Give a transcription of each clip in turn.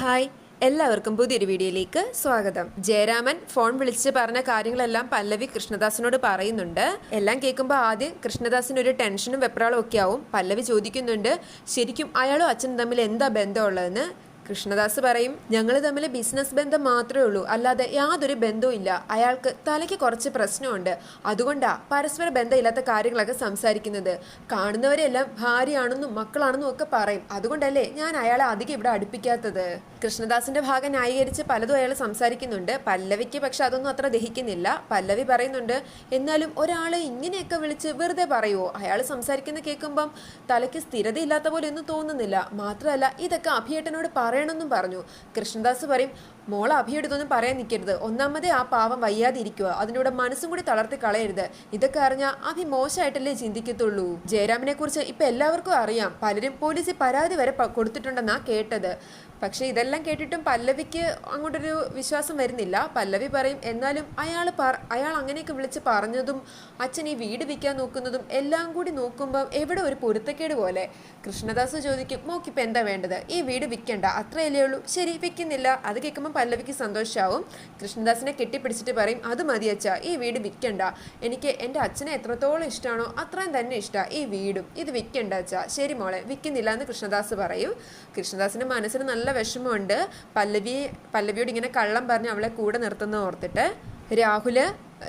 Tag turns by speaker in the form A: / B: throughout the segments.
A: Hi. എല്ലാവർക്കും പുതിയൊരു വീഡിയോയിലേക്ക് സ്വാഗതം. ജയരാമൻ ഫോൺ വിളിച്ച് പറഞ്ഞ കാര്യങ്ങളെല്ലാം പല്ലവി കൃഷ്ണദാസിനോട് പറയുന്നുണ്ട്. എല്ലാം കേൾക്കുമ്പോൾ ആദ്യം കൃഷ്ണദാസിന് ഒരു ടെൻഷനും വെപ്രാളും ഒക്കെ ആവും. പല്ലവി ചോദിക്കുന്നുണ്ട് ശരിക്കും അയാളും അച്ഛനും തമ്മിൽ എന്താ ബന്ധമുള്ളതെന്ന്? കൃഷ്ണദാസ് പറയും ഞങ്ങൾ തമ്മിൽ ബിസിനസ് ബന്ധം മാത്രമേ ഉള്ളൂ. അല്ലാതെ യാതൊരു ബന്ധവും ഇല്ല. അയാൾക്ക് തലയ്ക്ക് കുറച്ച് പ്രശ്നമുണ്ട്. അതുകൊണ്ടാ പരസ്പര ബന്ധമില്ലാത്ത കാര്യങ്ങളൊക്കെ സംസാരിക്കുന്നത്. കാണുന്നവരെല്ലാം ഭാര്യയാണെന്നും മക്കളാണെന്നും ഒക്കെ പറയും. അതുകൊണ്ടല്ലേ ഞാൻ അയാളെ അധികം ഇവിടെ അടുപ്പിക്കാത്തത്? കൃഷ്ണദാസിന്റെ ഭാഗം ന്യായീകരിച്ച് പലതും അയാൾ സംസാരിക്കുന്നുണ്ട്. പല്ലവിക്ക് പക്ഷെ അതൊന്നും അത്ര ദഹിക്കുന്നില്ല. പല്ലവി പറയുന്നുണ്ട് എന്നാലും ഒരാളെ ഇങ്ങനെയൊക്കെ വിളിച്ച് വെറുതെ പറയുമോ അയാൾ സംസാരിക്കുന്ന കേൾക്കുമ്പം തലയ്ക്ക് സ്ഥിരതയില്ലാത്ത പോലെ ഒന്നും തോന്നുന്നില്ല. മാത്രമല്ല ഇതൊക്കെ അഭിയേട്ടനോട് പറയണമെന്നും പറഞ്ഞു കൃഷ്ണദാസ് പറയും മോളെ അഭിയെടുത്തൊന്നും പറയാൻ നിൽക്കരുത് ഒന്നാമതേ ആ പാവം വയ്യാതിരിക്കുക. അതിനൂടെ മനസ്സും കൂടി തളർത്തി കളയരുത്. ഇതൊക്കെ അറിഞ്ഞാൽ അഭി മോശമായിട്ടല്ലേ ചിന്തിക്കത്തുള്ളൂ. ജയരാമിനെ കുറിച്ച് ഇപ്പൊ എല്ലാവർക്കും അറിയാം. പലരും പോലീസിൽ പരാതി വരെ കൊടുത്തിട്ടുണ്ടെന്നാ കേട്ടത്. പക്ഷെ ഇതെല്ലാം കേട്ടിട്ടും പല്ലവിക്ക് അങ്ങോട്ടൊരു വിശ്വാസം വരുന്നില്ല. പല്ലവി പറയും എന്നാലും അയാൾ അയാൾ അങ്ങനെയൊക്കെ വിളിച്ച് പറഞ്ഞതും അച്ഛൻ ഈ വീട് വിൽക്കാൻ നോക്കുന്നതും എല്ലാം കൂടി നോക്കുമ്പോൾ എവിടെ ഒരു പൊരുത്തക്കേട് പോലെ. കൃഷ്ണദാസ് ചോദിക്കും മോക്കിപ്പോൾ എന്താ വേണ്ടത്? ഈ വീട് വിൽക്കണ്ട. അത്രയല്ലേ ഉള്ളൂ. ശരി വിൽക്കുന്നില്ല. അത് കേൾക്കുമ്പോൾ പല്ലവിക്ക് സന്തോഷമാവും കൃഷ്ണദാസിനെ കെട്ടിപ്പിടിച്ചിട്ട് പറയും അത് മതി അച്ഛാ ഈ വീട് വിൽക്കണ്ട. എനിക്ക് എന്റെ അച്ഛനെ എത്രത്തോളം ഇഷ്ടമാണോ അത്രയും തന്നെ ഇഷ്ടമാണ് ഈ വീടും. ഇത് വിൽക്കണ്ട അച്ഛാ. ശരി മോളെ വിൽക്കുന്നില്ല എന്ന് കൃഷ്ണദാസ് പറയും. കൃഷ്ണദാസിന്റെ മനസ്സിന് നല്ല വിഷമമുണ്ട്. പല്ലവി പല്ലവിയോട് ഇങ്ങനെ കള്ളം പറഞ്ഞ് അവളെ കൂടെ നിർത്തുന്ന ഓർത്തിട്ട് രാഹുൽ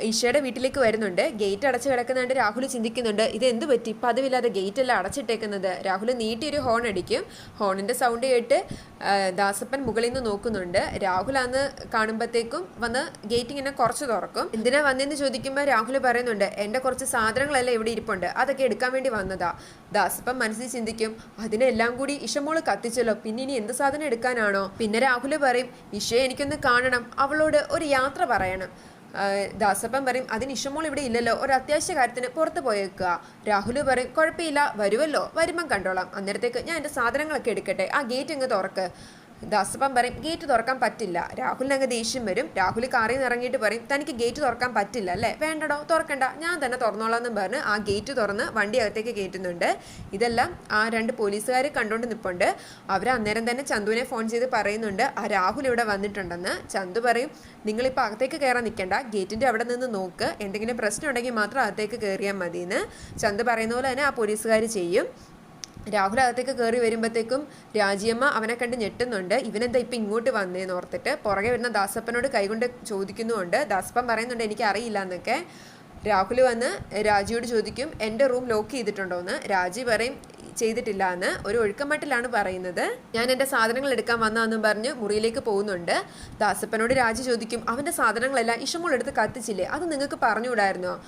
A: ഈശയുടെ വീട്ടിലേക്ക് വരുന്നുണ്ട്. ഗേറ്റ് അടച്ചു കിടക്കുന്നുണ്ട്. രാഹുൽ ചിന്തിക്കുന്നുണ്ട് ഇത് എന്ത് പറ്റി പതിവില്ലാതെ ഗേറ്റ് എല്ലാം അടച്ചിട്ടേക്കുന്നത്. രാഹുൽ നീട്ടിയൊരു ഹോൺ അടിക്കും. ഹോണിന്റെ സൗണ്ട് കേട്ട് ദാസപ്പൻ മുകളിൽ നിന്ന് നോക്കുന്നുണ്ട്. രാഹുൽ അന്ന് കാണുമ്പോഴത്തേക്കും വന്ന് ഗേറ്റ് ഇങ്ങനെ കുറച്ച് തുറക്കും. എന്തിനാ വന്നതെന്ന് ചോദിക്കുമ്പോൾ രാഹുൽ പറയുന്നുണ്ട് എന്റെ കുറച്ച് സാധനങ്ങളെല്ലാം ഇവിടെ ഇരിപ്പുണ്ട്. അതൊക്കെ എടുക്കാൻ വേണ്ടി വന്നതാ. ദാസപ്പൻ മനസ്സിൽ ചിന്തിക്കും അതിനെല്ലാം കൂടി ഇഷമോൾ കത്തിച്ചല്ലോ. പിന്നെ ഇനി എന്ത് സാധനം എടുക്കാനാണോ? പിന്നെ രാഹുൽ പറയും ഇഷയെ എനിക്കൊന്ന് കാണണം. അവളോട് ഒരു യാത്ര പറയണം. ദാസപ്പൻ പറയും അതിന് ഇഷമോൾ ഇവിടെ ഇല്ലല്ലോ. ഒരു അത്യാവശ്യ കാര്യത്തിന് പുറത്ത് പോയേക്കുക. രാഹുൽ പറയും കുഴപ്പമില്ല. വരുമല്ലോ. വരുമ്പം കണ്ടോളാം. അന്നേരത്തേക്ക് ഞാൻ എന്റെ സാധനങ്ങളൊക്കെ എടുക്കട്ടെ. ആ ഗേറ്റ് അങ്ങ് തുറക്ക്. ദാസപ്പൻ പറയും ഗേറ്റ് തുറക്കാൻ പറ്റില്ല. രാഹുലിന് അങ്ങ് ദേഷ്യം വരും. രാഹുൽ കാറിൽ നിന്ന് ഇറങ്ങിയിട്ട് പറയും തനിക്ക് ഗേറ്റ് തുറക്കാൻ പറ്റില്ല അല്ലേ? വേണ്ടടോ തുറക്കണ്ട. ഞാൻ തന്നെ തുറന്നോളാം എന്നും പറഞ്ഞ് ആ ഗേറ്റ് തുറന്ന് വണ്ടി അകത്തേക്ക് കയറ്റുന്നുണ്ട്. ഇതെല്ലാം ആ രണ്ട് പോലീസുകാർ കണ്ടുകൊണ്ട് നിൽപ്പുണ്ട് അവർ അന്നേരം തന്നെ ചന്തുവിനെ ഫോൺ ചെയ്ത് പറയുന്നുണ്ട് ആ രാഹുൽ ഇവിടെ വന്നിട്ടുണ്ടെന്ന്. ചന്തു പറയും നിങ്ങളിപ്പോൾ അകത്തേക്ക് കയറാൻ നിൽക്കണ്ട ഗേറ്റിന്റെ അവിടെ നിന്ന് നോക്ക്. എന്തെങ്കിലും പ്രശ്നം ഉണ്ടെങ്കിൽ മാത്രം അകത്തേക്ക് കയറിയാൽ മതിയെന്ന്. ചന്തു പറയുന്ന പോലെ തന്നെ ആ പോലീസുകാർ ചെയ്യും. രാഹുൽ അകത്തേക്ക് കയറി വരുമ്പോഴത്തേക്കും രാജിയമ്മ അവനെ കണ്ട് ഞെട്ടുന്നുണ്ട്. ഇവനെന്താ ഇപ്പം ഇങ്ങോട്ട് വന്നേന്ന് ഓർത്തിട്ട് പുറകെ വരുന്ന ദാസപ്പനോട് കൈകൊണ്ട് ചോദിക്കുന്നുണ്ട് ദാസപ്പൻ പറയുന്നുണ്ട് എനിക്ക് അറിയില്ല എന്നൊക്കെ. രാഹുൽ വന്ന് രാജിയോട് ചോദിക്കും എന്റെ റൂം ലോക്ക് ചെയ്തിട്ടുണ്ടോ എന്ന് രാജി പറയും ചെയ്തിട്ടില്ല എന്ന്. ഒരു ഒഴുക്കമട്ടിലാണ് പറയുന്നത്. ഞാൻ എന്റെ സാധനങ്ങൾ എടുക്കാൻ വന്നതെന്നും പറഞ്ഞ് മുറിയിലേക്ക് പോകുന്നുണ്ട്. ദാസപ്പനോട് രാജി ചോദിക്കും അവന്റെ സാധനങ്ങളെല്ലാം ഇഷമോൾ എടുത്ത് കത്തിച്ചില്ലേ? അത് നിങ്ങൾക്ക് പറഞ്ഞുകൂടായിരുന്നോ?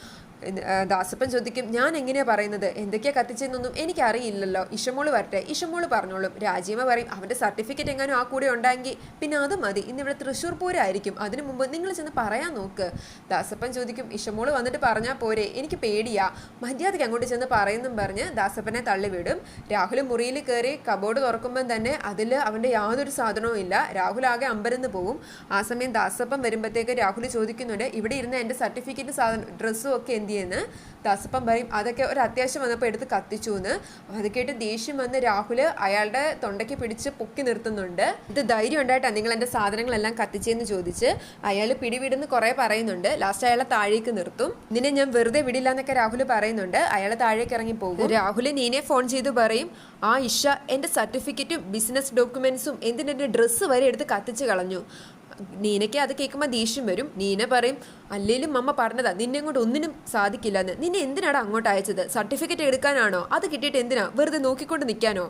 A: ദാസപ്പൻ ചോദിക്കും ഞാൻ എങ്ങനെയാ പറയുന്നത്? എന്തൊക്കെയാ കത്തിച്ചെന്നൊന്നും എനിക്കറിയില്ലല്ലോ. ഇഷമോൾ വരട്ടെ. ഇഷമോൾ പറഞ്ഞോളും. രാജീവ പറയും അവന്റെ സർട്ടിഫിക്കറ്റ് എങ്ങാനും ആ കൂടെ ഉണ്ടെങ്കിൽ പിന്നെ അത് മതി. ഇന്നിവിടെ തൃശ്ശൂർ പൂരായിരിക്കും. അതിനു മുമ്പ് നിങ്ങൾ ചെന്ന് പറയാൻ നോക്ക്. ദാസപ്പൻ ചോദിക്കും ഇഷമോൾ വന്നിട്ട് പറഞ്ഞാൽ പോരെ? എനിക്ക് പേടിയാ. മര്യാദയ്ക്ക് അങ്ങോട്ട് ചെന്ന് പറയുന്നും പറഞ്ഞ് ദാസപ്പനെ തള്ളിവിടും. രാഹുൽ മുറിയിൽ കയറി കബോർഡ് തുറക്കുമ്പം തന്നെ അതിൽ അവന്റെ യാതൊരു സാധനവും ഇല്ല. രാഹുൽ ആകെ അമ്പരന്ന് പോവും. ആ സമയം ദാസപ്പൻ വരുമ്പോഴത്തേക്ക് രാഹുൽ ചോദിക്കുന്നുണ്ട് ഇവിടെ ഇരുന്ന എന്റെ സർട്ടിഫിക്കറ്റ് സാധനം ഡ്രസ്സും ഒക്കെ എന്ത് ചെയ്യുന്നു ദാസപ്പൻ പറയും. അതൊക്കെ ഒരു അത്യാവശ്യം വന്നപ്പോൾ എടുത്ത് കത്തിച്ചു എന്ന് അത് കേട്ട് ദേഷ്യം വന്ന് രാഹുൽ അയാളുടെ തൊണ്ടയ്ക്ക് പിടിച്ച് പൊക്കി നിർത്തുന്നുണ്ട്. ഇത് ധൈര്യം ഉണ്ടായിട്ടാണ് നിങ്ങൾ എന്റെ സാധനങ്ങളെല്ലാം കത്തിച്ചെന്ന് ചോദിച്ച് അയാൾ പിടിവിടുന്ന് കുറേ പറയുന്നുണ്ട്. ലാസ്റ്റ് അയാളെ താഴേക്ക് നിർത്തും. നിന്നെ ഞാൻ വെറുതെ വിടില്ല എന്നൊക്കെ രാഹുൽ പറയുന്നുണ്ട്. അയാൾ താഴേക്ക് ഇറങ്ങി പോകും. രാഹുൽ നീനെ ഫോൺ ചെയ്ത് പറയും ആ ഇഷ എന്റെ സർട്ടിഫിക്കറ്റും ബിസിനസ് ഡോക്യുമെൻസും എന്തിനെന്റെ ഡ്രസ്സ് വരെ എടുത്ത് കത്തിച്ച് കളഞ്ഞു. നീനയ്ക്ക് അത് കേൾക്കുമ്പോൾ ദേഷ്യം വരും. നീന പറയും അല്ലേലും അമ്മ പറഞ്ഞതാ നിന്നെ കൊണ്ട് ഒന്നിനും സാധിക്കില്ല എന്ന് നിന്നെ എന്തിനാണ് അങ്ങോട്ട് അയച്ചത്? സർട്ടിഫിക്കറ്റ് എടുക്കാനാണോ? അത് കിട്ടിയിട്ട് എന്തിനാ? വെറുതെ നോക്കിക്കൊണ്ട് നിൽക്കാനോ?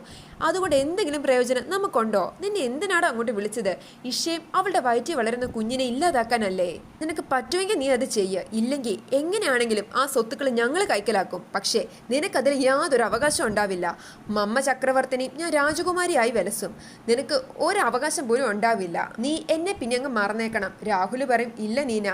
A: അതുകൊണ്ട് എന്തെങ്കിലും പ്രയോജനം നമുക്കുണ്ടോ? നിന്നെ എന്തിനാണ് അങ്ങോട്ട് വിളിച്ചത്? ഇഷയും അവളുടെ വയറ്റി വളരുന്ന കുഞ്ഞിനെ ഇല്ലാതാക്കാനല്ലേ? നിനക്ക് പറ്റുമെങ്കിൽ നീ അത് ചെയ്യുക ഇല്ലെങ്കിൽ എങ്ങനെയാണെങ്കിലും ആ സ്വത്തുക്കൾ ഞങ്ങൾ കൈക്കലാക്കും. പക്ഷേ നിനക്കതിൽ യാതൊരു അവകാശം ഉണ്ടാവില്ല. മമ്മ ചക്രവർത്തിനി ഞാൻ രാജകുമാരിയായി വലസും. നിനക്ക് ഒരു പോലും ഉണ്ടാവില്ല. നീ എന്നെ പിന്നെ അങ്ങ് മറന്നേക്കണം. രാഹുൽ പറയും ഇല്ല നീന.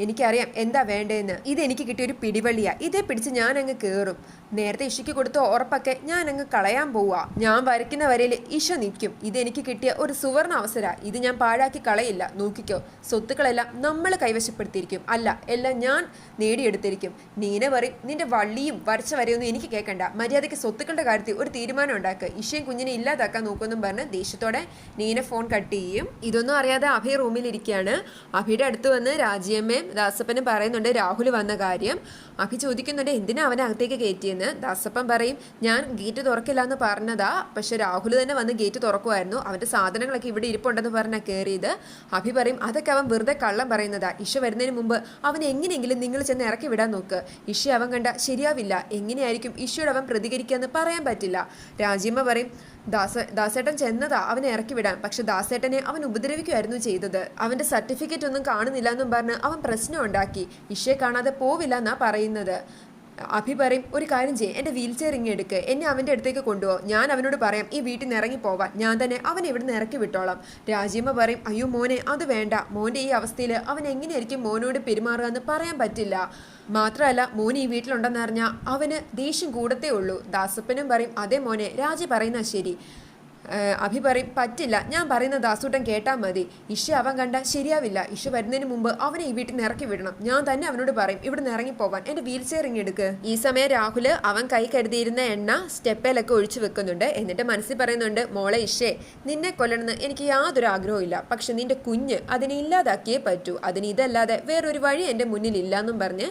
A: എനിക്കറിയാം എന്താ വേണ്ടതെന്ന് ഇത് എനിക്ക് കിട്ടിയ ഒരു പിടിവള്ളിയാ. ഇതേ പിടിച്ച് ഞാൻ അങ്ങ് കയറും നേരത്തെ ഇഷയ്ക്ക് കൊടുത്ത ഉറപ്പൊക്കെ ഞാൻ അങ്ങ് കളയാൻ പോവാ ഞാൻ വരയ്ക്കുന്ന വരയിൽ ഇഷ നിൽക്കും. ഇതെനിക്ക് കിട്ടിയ ഒരു സുവർണ അവസര. ഇത് ഞാൻ പാഴാക്കി കളയില്ല. നോക്കിക്കോ. സ്വത്തുക്കളെല്ലാം നമ്മൾ കൈവശപ്പെടുത്തിയിരിക്കും. അല്ല എല്ലാം ഞാൻ നേടിയെടുത്തിരിക്കും. നീന പറയും നിന്റെ വള്ളിയും വരച്ച വരെയൊന്നും എനിക്ക് കേൾക്കണ്ട. മര്യാദയ്ക്ക് സ്വത്തുക്കളുടെ കാര്യത്തിൽ ഒരു തീരുമാനം ഉണ്ടാക്കുക ഇഷയും കുഞ്ഞിനെ ഇല്ലാതാക്കാൻ നോക്കുമെന്നും പറഞ്ഞ് ദേഷ്യത്തോടെ നീന ഫോൺ കട്ട് ചെയ്യും. ഇതൊന്നും അറിയാതെ അഭയ റൂമിലിരിക്കുകയാണ് അഭിയുടെ അടുത്ത് വന്ന് രാജിയമ്മയും ദാസപ്പനും പറയുന്നുണ്ട് രാഹുൽ വന്ന കാര്യം. അഭി ചോദിക്കുന്നുണ്ട് എന്തിനാ അവനെ അകത്തേക്ക് കയറ്റിയെന്ന്? ദാസപ്പൻ പറയും. ഞാൻ ഗേറ്റ് തുറക്കില്ല എന്ന് പറഞ്ഞതാ. പക്ഷെ രാഹുൽ തന്നെ വന്ന് ഗേറ്റ് തുറക്കുമായിരുന്നു. അവന്റെ സാധനങ്ങളൊക്കെ ഇവിടെ ഇരിപ്പുണ്ടെന്ന് പറഞ്ഞാൽ കയറിയത് അഭി പറയും അതൊക്കെ അവൻ വെറുതെ കള്ളം പറയുന്നതാ. ഇഷ വരുന്നതിന് മുമ്പ് അവൻ എങ്ങനെയെങ്കിലും നിങ്ങൾ ചെന്ന് ഇറക്കി വിടാൻ നോക്ക്. ഇഷ അവൻ കണ്ട ശരിയാവില്ല. എങ്ങനെയായിരിക്കും ഇഷയോട് അവൻ പ്രതികരിക്കുക എന്ന് പറയാൻ പറ്റില്ല. രാജീമ്മ പറയും ദാസ ദാസേട്ടൻ ചെന്നതാ അവനെ ഇറക്കി വിടാൻ. പക്ഷെ ദാസേട്ടനെ അവൻ ഉപദ്രവിക്കുമായിരുന്നു ചെയ്തത്. അവന്റെ സർട്ടിഫിക്കറ്റ് ഒന്നും കാണുന്നില്ല എന്നും പറഞ്ഞ് അവൻ പ്രശ്നം ഉണ്ടാക്കി. ഇഷയെ കാണാതെ പോവില്ല എന്നാ പറയുന്നത്. അഭി പറയും ഒരു കാര്യം ചെയ്യും എന്റെ വീൽ ചെയർ ഇങ്ങ് എന്നെ അവന്റെ അടുത്തേക്ക് കൊണ്ടുപോകും ഞാൻ അവനോട് പറയാം ഈ വീട്ടിൽ നിന്ന് ഇറങ്ങി പോവാൻ. ഞാൻ തന്നെ അവനെ ഇവിടെ നിന്ന് ഇറക്കി വിട്ടോളാം. രാജീമ്മ പറയും അയ്യോ മോനെ അത് വേണ്ട. മോന്റെ ഈ അവസ്ഥയിൽ അവൻ എങ്ങനെയായിരിക്കും മോനോട് പെരുമാറുക എന്ന് പറയാൻ പറ്റില്ല. മാത്രമല്ല മോൻ ഈ വീട്ടിലുണ്ടെന്ന് അറിഞ്ഞാൽ അവന് ദേഷ്യം കൂടത്തേ ഉള്ളൂ. ദാസപ്പനും പറയും അതേ മോനെ രാജി പറയുന്ന ശരി. അഭി പറയും പറ്റില്ല ഞാൻ പറയുന്ന ദാസൂട്ടൻ കേട്ടാൽ മതി. ഇഷ അവൻ കണ്ട ശരിയാവില്ല. ഇഷ വരുന്നതിന് മുമ്പ് അവനെ ഈ വീട്ടിൽ നിന്ന് ഇറക്കി വിടണം. ഞാൻ തന്നെ അവനോട് പറയും ഇവിടെ നിന്ന് ഇറങ്ങി പോവാൻ. എന്റെ വീൽ ചെയർ ഇങ്ങെടുക്ക് ഈ സമയം രാഹുൽ അവൻ കൈ കരുതിയിരുന്ന എണ്ണ സ്റ്റെപ്പയിലൊക്കെ ഒഴിച്ചു വെക്കുന്നുണ്ട്. എന്നിട്ട് മനസ്സിൽ പറയുന്നുണ്ട് മോളെ ഇഷേ നിന്നെ കൊല്ലണമെന്ന് എനിക്ക് യാതൊരു ആഗ്രഹവും ഇല്ല. പക്ഷെ നിന്റെ കുഞ്ഞ് അതിനെ ഇല്ലാതാക്കിയേ പറ്റൂ. അതിന് ഇതല്ലാതെ വേറൊരു വഴി എന്റെ മുന്നിൽ ഇല്ല എന്നും പറഞ്ഞ്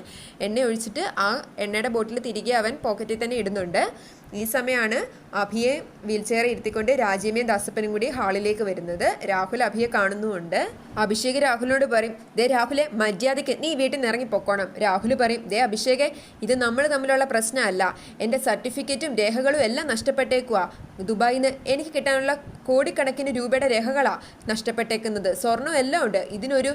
A: എണ്ണ ഒഴിച്ചിട്ട് ആ എണ്ണയുടെ ബോട്ടിൽ തിരികെ അവൻ പോക്കറ്റിൽ തന്നെ ഇടുന്നുണ്ട്. ഈ സമയമാണ് അഭിയെ വീൽ ചെയർ ഇരുത്തിക്കൊണ്ട് രാജ്യമയും ദാസപ്പനും കൂടി ഹാളിലേക്ക് വരുന്നത്. രാഹുൽ അഭിയെ കാണുന്നുമുണ്ട്. അഭിഷേക് രാഹുലിനോട് പറയും ദേ രാഹുലെ മര്യാദയ്ക്ക് നീ വീട്ടിൽ നിന്ന് ഇറങ്ങി പൊക്കോണം. രാഹുൽ പറയും ദേ അഭിഷേകെ ഇത് നമ്മൾ തമ്മിലുള്ള പ്രശ്നമല്ല. എന്റെ സർട്ടിഫിക്കറ്റും രേഖകളും എല്ലാം നഷ്ടപ്പെട്ടേക്കുവാ. ദുബായിൽ നിന്ന് എനിക്ക് കിട്ടാനുള്ള കോടിക്കണക്കിന് രൂപയുടെ രേഖകളാണ് നഷ്ടപ്പെട്ടേക്കുന്നത്. സ്വർണം എല്ലാം ഉണ്ട്. ഇതിനൊരു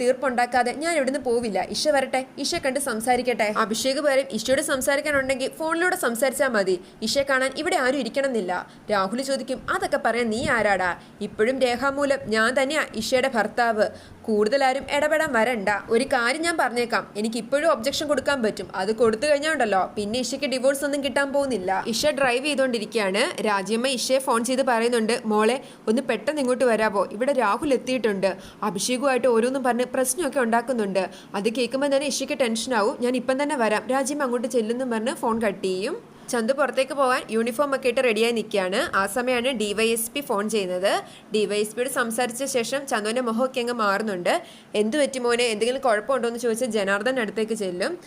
A: തീർപ്പുണ്ടാക്കാതെ ഞാൻ ഇവിടുന്ന് പോവില്ല. ഇഷ വരട്ടെ ഇഷ കണ്ട് സംസാരിക്കട്ടെ. അഭിഷേക് പറയും ഇഷയോട് സംസാരിക്കാനുണ്ടെങ്കിൽ ഫോണിലൂടെ സംസാരിച്ചാൽ മതി. ഇഷയെ കാണാൻ ഇവിടെ ആരും ഇരിക്കണമെന്നില്ല. രാഹുൽ ചോദിക്കും അതൊക്കെ പറയാൻ നീ ആരാടാ? ഇപ്പോഴും രേഖാമൂലം ഞാൻ തന്നെയാ ഇഷയുടെ ഭർത്താവ്. കൂടുതലാരും ഇടപെടാൻ വരണ്ട. ഒരു കാര്യം ഞാൻ പറഞ്ഞേക്കാം. എനിക്ക് ഇപ്പോഴും ഒബ്ജക്ഷൻ കൊടുക്കാൻ പറ്റും. അത് കൊടുത്തു കഴിഞ്ഞാൽ ഉണ്ടല്ലോ പിന്നെ ഇഷയ്ക്ക് ഡിവോഴ്സ് ഒന്നും കിട്ടാൻ പോകുന്നില്ല. ഇഷ ഡ്രൈവ് ചെയ്തുകൊണ്ടിരിക്കുകയാണ് രാജ്യമ്മ ഇഷയെ ഫോൺ ചെയ്ത് പറയുന്നുണ്ട് മോളെ ഒന്ന് പെട്ടെന്ന് ഇങ്ങോട്ട് വരാവോ? ഇവിടെ രാഹുൽ എത്തിയിട്ടുണ്ട്. അഭിഷേകുമായിട്ട് ഓരോന്നും പറഞ്ഞ് പ്രശ്നമൊക്കെ ഉണ്ടാക്കുന്നുണ്ട്. അത് കേൾക്കുമ്പോൾ തന്നെ ഇഷയ്ക്ക് ടെൻഷനാവും ഞാൻ ഇപ്പം തന്നെ വരാം. രാജ്യമ്മ അങ്ങോട്ട് ചെല്ലുന്നു പറഞ്ഞ് ഫോൺ കട്ട് ചെയ്യും. ചന്തു പുറത്തേക്ക് പോകാൻ യൂണിഫോം ഒക്കെ ഇട്ട് റെഡിയായി നിൽക്കുകയാണ്. ആ സമയമാണ് ഡിവൈഎസ്പി ഫോൺ ചെയ്യുന്നത്. ഡിവൈഎസ്പിയോട് സംസാരിച്ച ശേഷം ചന്തുവിന്റെ മുഖമൊക്കെ അങ്ങ് മാറുന്നുണ്ട്. എന്ത് പറ്റി മോനെ? എന്തെങ്കിലും കുഴപ്പമുണ്ടോ എന്ന് ചോദിച്ച് ജനാർദ്ദൻ അടുത്തേക്ക് ചെല്ലും.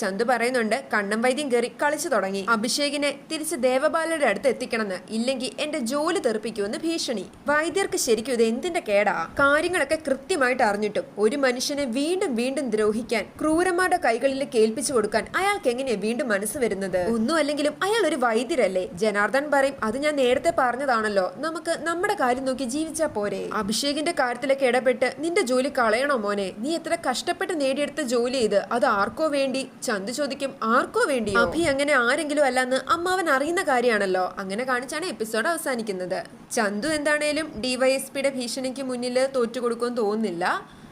A: ചന്തു പറയുന്നുണ്ട് കണ്ണം വൈദ്യം കയറി കളിച്ചു തുടങ്ങി. അഭിഷേകിനെ തിരിച്ച് ദേവബാലയുടെ അടുത്ത് എത്തിക്കണമെന്ന് ഇല്ലെങ്കിൽ എന്റെ ജോലി തെറിപ്പിക്കുമെന്ന് ഭീഷണി. വൈദ്യർക്ക് ശരിക്കും ഇത് എന്തിന്റെ കേടാ? കാര്യങ്ങളൊക്കെ കൃത്യമായിട്ട് അറിഞ്ഞിട്ടും ഒരു മനുഷ്യനെ വീണ്ടും വീണ്ടും ദ്രോഹിക്കാൻ ക്രൂരന്മാരുടെ കൈകളിൽ കേൾപ്പിച്ചു കൊടുക്കാൻ അയാൾക്ക് എങ്ങനെയാ വീണ്ടും മനസ്സ് വരുന്നത്? ഒന്നും അല്ലെങ്കിലും അയാൾ ഒരു വൈദ്യരല്ലേ? ജനാർദ്ദൻ പറയും അത് ഞാൻ നേരത്തെ പറഞ്ഞതാണല്ലോ. നമുക്ക് നമ്മുടെ കാര്യം നോക്കി ജീവിച്ചാ പോരെ. അഭിഷേകിന്റെ കാര്യത്തിലൊക്കെ ഇടപെട്ട് നിന്റെ ജോലി കളയണോ മോനെ? നീ എത്ര കഷ്ടപ്പെട്ട് നേടിയെടുത്ത ജോലി ചെയ്ത് അത് ആർക്കോ വേണ്ടി ചന്തു ചോദിക്കും ആർക്കോ വേണ്ടി അഭി അങ്ങനെ ആരെങ്കിലും അല്ലെന്ന് അമ്മാവൻ അറിയുന്ന കാര്യമാണല്ലോ. അങ്ങനെ കാണിച്ചാണ് എപ്പിസോഡ് അവസാനിക്കുന്നത്. ചന്തു എന്താണേലും ഡിവൈഎസ്പിയുടെ ഭീഷണിക്ക് മുന്നിൽ തോറ്റുകൊടുക്കുമെന്ന് തോന്നുന്നില്ല.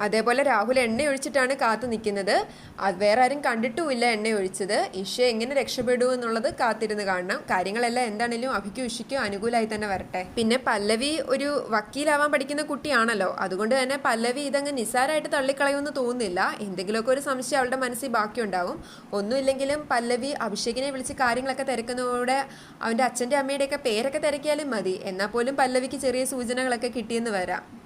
A: അതേപോലെ രാഹുൽ എണ്ണ ഒഴിച്ചിട്ടാണ് കാത്തു നിൽക്കുന്നത്. വേറെ ആരും കണ്ടിട്ടുമില്ല എണ്ണ ഒഴിച്ചത് ഇഷ എങ്ങനെ രക്ഷപ്പെടൂ എന്നുള്ളത് കാത്തിരുന്ന് കാണണം. കാര്യങ്ങളെല്ലാം എന്താണേലും അഭിക്കും ഇഷയ്ക്കും അനുകൂലമായി തന്നെ വരട്ടെ. പിന്നെ പല്ലവി ഒരു വക്കീലാവാൻ പഠിക്കുന്ന കുട്ടിയാണല്ലോ. അതുകൊണ്ട് തന്നെ പല്ലവി ഇതങ്ങ് നിസാരമായിട്ട് തള്ളിക്കളയുമെന്ന് തോന്നുന്നില്ല. എന്തെങ്കിലുമൊക്കെ ഒരു സംശയം അവളുടെ മനസ്സിൽ ബാക്കിയുണ്ടാവും. ഒന്നുമില്ലെങ്കിലും പല്ലവി അഭിഷേകിനെ വിളിച്ച് കാര്യങ്ങളൊക്കെ തിരക്കുന്നതോടെ അവന്റെ അച്ഛന്റെ അമ്മയുടെയൊക്കെ പേരൊക്കെ തിരക്കിയാലും മതി. എന്നാൽ പോലും പല്ലവിക്ക് ചെറിയ സൂചനകളൊക്കെ കിട്ടിയെന്ന് വരാം.